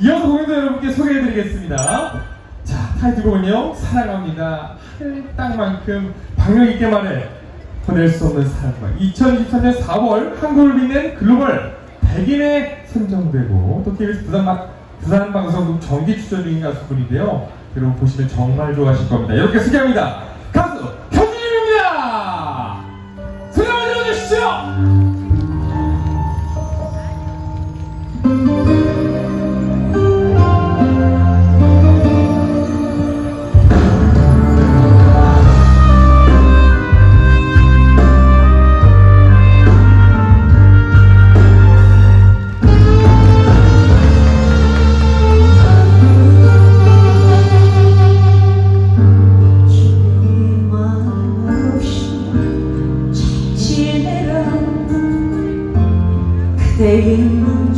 이어서 공연도 여러분께 소개해드리겠습니다. 자, 타이틀곡은요, 사랑합니다. 하늘 땅만큼 박력 있게 말해. 보낼 수 없는 사랑과 2023년 4월 한국을 빛낸 글로벌 100인에 선정되고 또 KBS 부산, 막- 부산 방송국 정기 출전 중인 가수분인데요. 여러분 보시면 정말 좋아하실 겁니다. 이렇게 소개합니다. 가수 그대의 문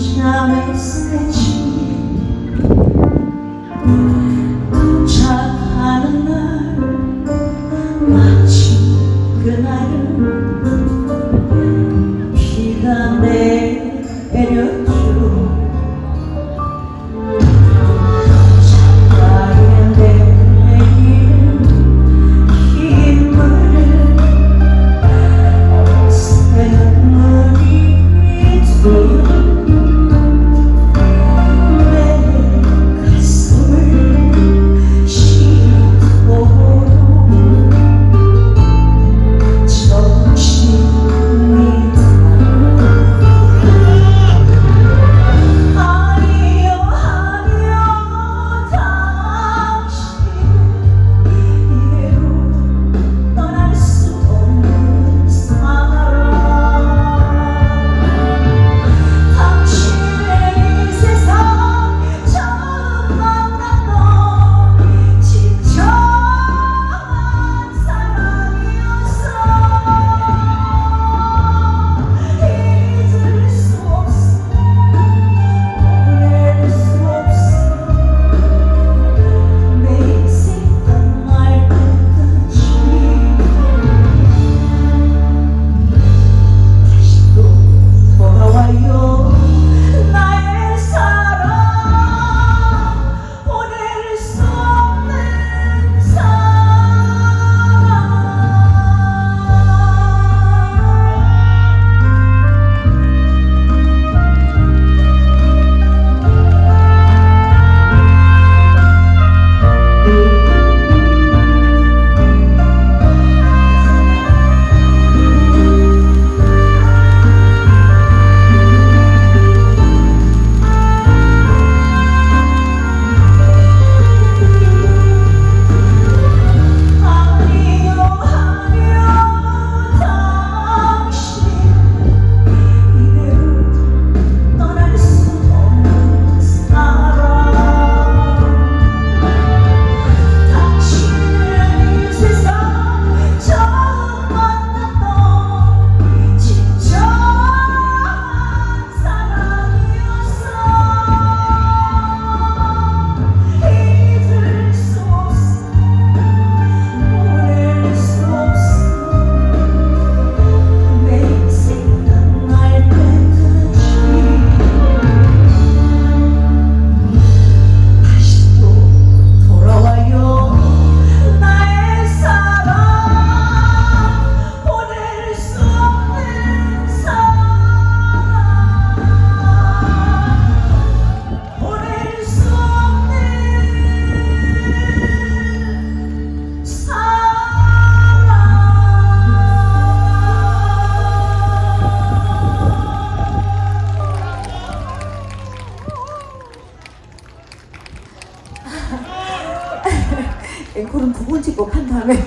앵콜은 두 번째 꼭한 다음에.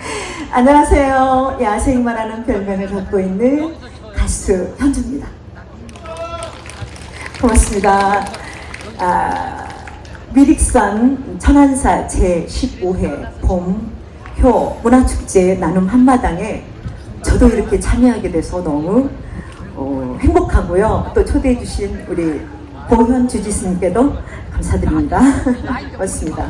안녕하세요. 야생마라는 별명을 갖고 있는 가수 현주입니다. 고맙습니다. 아, 미릭산 천안사 제15회 봄효 문화축제 나눔 한마당에 저도 이렇게 참여하게 돼서 너무 어, 행복하고요. 또 초대해 주신 우리 보현 주지스님께도 감사드립니다. 고맙습니다.